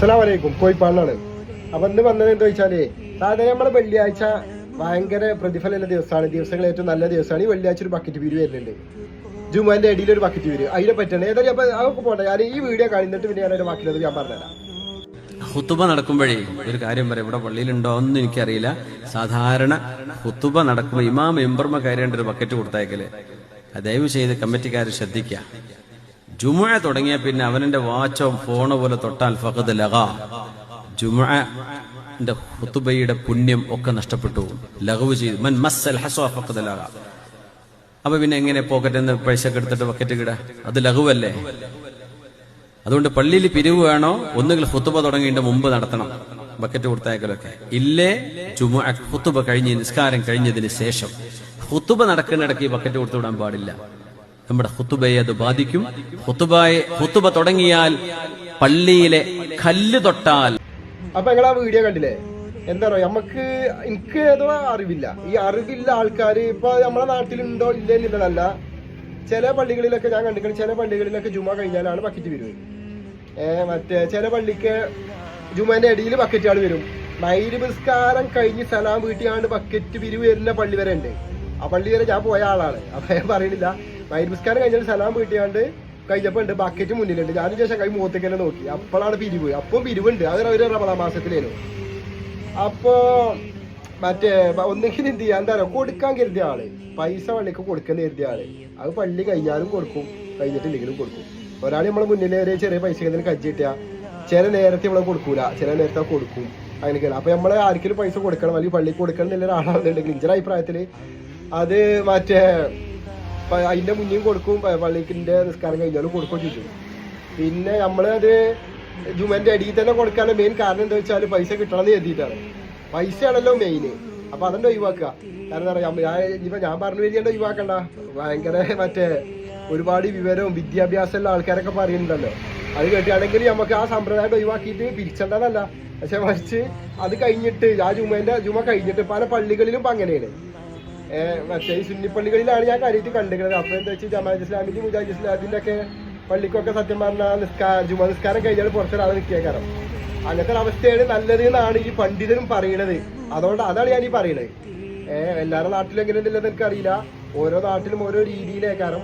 അസ്സലാമലൈക്കും. കോഴിപ്പാടിനാണ് അപ്പൊ ഇന്ന് വന്നത് എന്താ വെച്ചാലേ സാധാരണ നമ്മുടെ വെള്ളിയാഴ്ച ഭയങ്കര പ്രതിഫലമുള്ള ദിവസമാണ്. ദിവസങ്ങൾ ഏറ്റവും നല്ല ദിവസമാണ്. ഈ വെള്ളിയാഴ്ച ഒരു ബക്കറ്റ് വീര് വരുന്നുണ്ട്. ജുമാന്റെ അടിയിൽ ഒരു ബക്കറ്റ് വീര് അതിനെ പറ്റണേ ഏതായാലും അപ്പൊ അതൊക്കെ പോട്ടെ. ഞാൻ ഈ വീഡിയോ കഴിഞ്ഞിട്ട് പിന്നെ ഞാൻ ബാക്കിയുള്ളത് ഞാൻ പറഞ്ഞുതരാം. ഹുത്തുബ നടക്കുമ്പോഴേ ഒരു കാര്യം പറയാം. ഇവിടെ പള്ളിയിലുണ്ടോ എന്ന് എനിക്കറിയില്ല. സാധാരണ ഹുത്തുബ നടക്കുമ്പോൾ ഇമാം എംബർമ കയറേണ്ട ഒരു ബക്കറ്റ് കൊടുത്തയക്കൽ. ദയവ് ചെയ്ത് കമ്മിറ്റിക്കാർ ശ്രദ്ധിക്കുക. ജുമുഅ തുടങ്ങിയ പിന്നെ അവനെ വാച്ചോ ഫോണോ പോലെ തൊട്ടാൽ ഫഖദ് ലഗ. ജുമുഅന്റെ ഹുത്തുബയുടെ പുണ്യം ഒക്കെ നഷ്ടപ്പെട്ടു. ലഗവ് ചെയ്തു. മൻ മസ്സൽ ഹസോ ഫഖദ് ലഗ. അപ്പൊ പിന്നെ എങ്ങനെ പോക്കറ്റിൽ നിന്ന് പൈസ ഒക്കെ എടുത്തിട്ട് ബക്കറ്റ് കിട അത് ലഘുവല്ലേ? അതുകൊണ്ട് പള്ളിയിൽ പിരിവ് വേണോ? ഒന്നുകിൽ ഹുത്തുബ തുടങ്ങിയിട്ട് മുമ്പ് നടത്തണം. ബക്കറ്റ് കൊടുത്തയക്കലൊക്കെ. ഇല്ലേ? ചുമ ഹുത്തുബ കഴിഞ്ഞ് നിസ്കാരം കഴിഞ്ഞതിന് ശേഷം. ഹുത്തുബ നടക്കുന്നിടയ്ക്ക് ബക്കറ്റ് കൊടുത്തു വിടാൻ പാടില്ല. നമ്മുടെ ഹുത്തുബയെ അത് ബാധിക്കും. ഹുത്തുബയെ ഹുത്തുബ തുടങ്ങിയാൽ പള്ളിയിലെ കല്ല് തൊട്ടാൽ അപ്പൊ നിങ്ങൾ ആ വീഡിയോ കണ്ടില്ലേ? എന്താ പറയുക നമുക്ക് എനിക്ക് ഏതോ അറിവില്ല. ഈ അറിവില്ല ആൾക്കാർ ഇപ്പൊ നമ്മളെ നാട്ടിലുണ്ടോ ഇല്ലേ എന്നുള്ളതല്ല. ചില പള്ളികളിലൊക്കെ ഞാൻ കണ്ടിട്ടുണ്ട് ചില പള്ളികളിലൊക്കെ ജുമ കഴിഞ്ഞാലാണ് ബക്കറ്റ് വരുന്നത്. ഏഹ് മറ്റേ ചില പള്ളിക്ക് ജുമാന്റെ അടിയിൽ ബക്കറ്റുകൾ വരും. നൈരുപസ്കാരം കഴിഞ്ഞ് സലാം വീട്ടിയാണ്ട് ബക്കറ്റ് പിരിവ് വരുന്ന പള്ളി വരെ ഉണ്ട്. ആ പള്ളി വരെ ഞാൻ പോയ ആളാണ്. അപ്പൊ ഞാൻ പറയുന്നില്ല നൈരുപസ്കാരം കഴിഞ്ഞാൽ സലാം വീട്ടിയാണ്ട് കഴിഞ്ഞപ്പോ ഉണ്ട് ബക്കറ്റ് മുന്നിലുണ്ട്. ഞാൻ ശേഷം കൈ മുഖത്തേക്ക് തന്നെ നോക്കി. അപ്പോഴാണ് പിരിവ്. അപ്പം പിരിവുണ്ട്. അത് ഒരു റമദാ മാസത്തിലേനു. അപ്പോ മറ്റേ ഒന്നെങ്കിൽ എന്ത് ചെയ്യാ? എന്താ പറയുക കൊടുക്കാൻ കരുതിയ ആൾ. പൈസ പള്ളിക്ക് കൊടുക്കാൻ കരുതിയ ആൾ. അത് പള്ളി കഴിഞ്ഞാലും കൊടുക്കും കഴിഞ്ഞിട്ടില്ലെങ്കിലും കൊടുക്കും. ഒരാൾ നമ്മളെ മുന്നിൽ ഒരു ചെറിയ പൈസ എന്തെങ്കിലും കിട്ടിയാ ചില നേരത്തെ നമ്മളെ കൊടുക്കൂല. ചില നേരത്തെ കൊടുക്കും. അങ്ങനെ അങ്ങനെയൊക്കെയാണ് അപ്പൊ നമ്മളെ ആർക്കെങ്കിലും പൈസ കൊടുക്കണം അല്ലെങ്കിൽ പള്ളിക്ക് കൊടുക്കണം എന്നുള്ള ഒരാളാണെന്നുണ്ടെങ്കിൽ ഇഞ്ചിന്റെ അഭിപ്രായത്തിൽ അത് മറ്റേ പ- അതിന്റെ മുന്നേയും കൊടുക്കും പള്ളിക്കിന്റെ നിസ്കാരം കഴിഞ്ഞാലും കൊടുക്കുകയും ചെയ്തു പിന്നെ നമ്മളത് ജുമന്റെ അടിയിൽ തന്നെ കൊടുക്കാനുള്ള മെയിൻ കാരണം എന്താ വെച്ചാൽ പൈസ കിട്ടണമെന്ന് എഴുതിയിട്ടാണ് പൈസയാണല്ലോ മെയിൻ അപ്പൊ അതെന്നെ ഒഴിവാക്കുക? കാരണം എന്താ ഞാൻ ഇപ്പൊ ഞാൻ പറഞ്ഞു വരികണ്ട ഒഴിവാക്കണ്ട? ഭയങ്കര മറ്റേ ഒരുപാട് വിവരവും വിദ്യാഭ്യാസം ഉള്ള ആൾക്കാരൊക്കെ പറയുന്നുണ്ടല്ലോ. അത് കേട്ടുകയാണെങ്കിൽ നമുക്ക് ആ സമ്പ്രദായം ഒഴിവാക്കിയിട്ട് പിരിച്ചണ്ടതല്ല പക്ഷെ മറിച്ച് അത് കഴിഞ്ഞിട്ട് ആ ജുമേന്റെ ജുമ കഴിഞ്ഞിട്ട് പല പള്ളികളിലും അങ്ങനെയാണ്. മറ്റേ ഈ സുന്നിപ്പള്ളികളിലാണ് ഞാൻ കാര്യമായിട്ട് കണ്ടിരിക്കുന്നത്. അപ്പൊ എന്താ വെച്ചാൽ ജമാഅത്ത് ഇസ്ലാമിന്റെ മുജാഹിദ് ഇസ്ലാമിന്റെ ഒക്കെ പള്ളിക്കൊക്കെ സത്യം പറഞ്ഞാൽ നിസ്കാര ജുമ നിസ്കാരം കഴിഞ്ഞാൽ പുറത്തൊരാളെ നിൽക്കിയേക്കാരം അങ്ങനത്തെ ഒരു അവസ്ഥയാണ് നല്ലത് എന്നാണ് ഈ പണ്ഡിതരും പറയണത്. അതുകൊണ്ട് അതാണ് ഞാൻ ഈ പറയണത്. ഏഹ് എല്ലാവരുടെ നാട്ടിലും എങ്ങനെ ഉണ്ടെന്ന് എനിക്കറിയില്ല. ഓരോ നാട്ടിലും ഓരോ രീതിയിലേക്കാരം.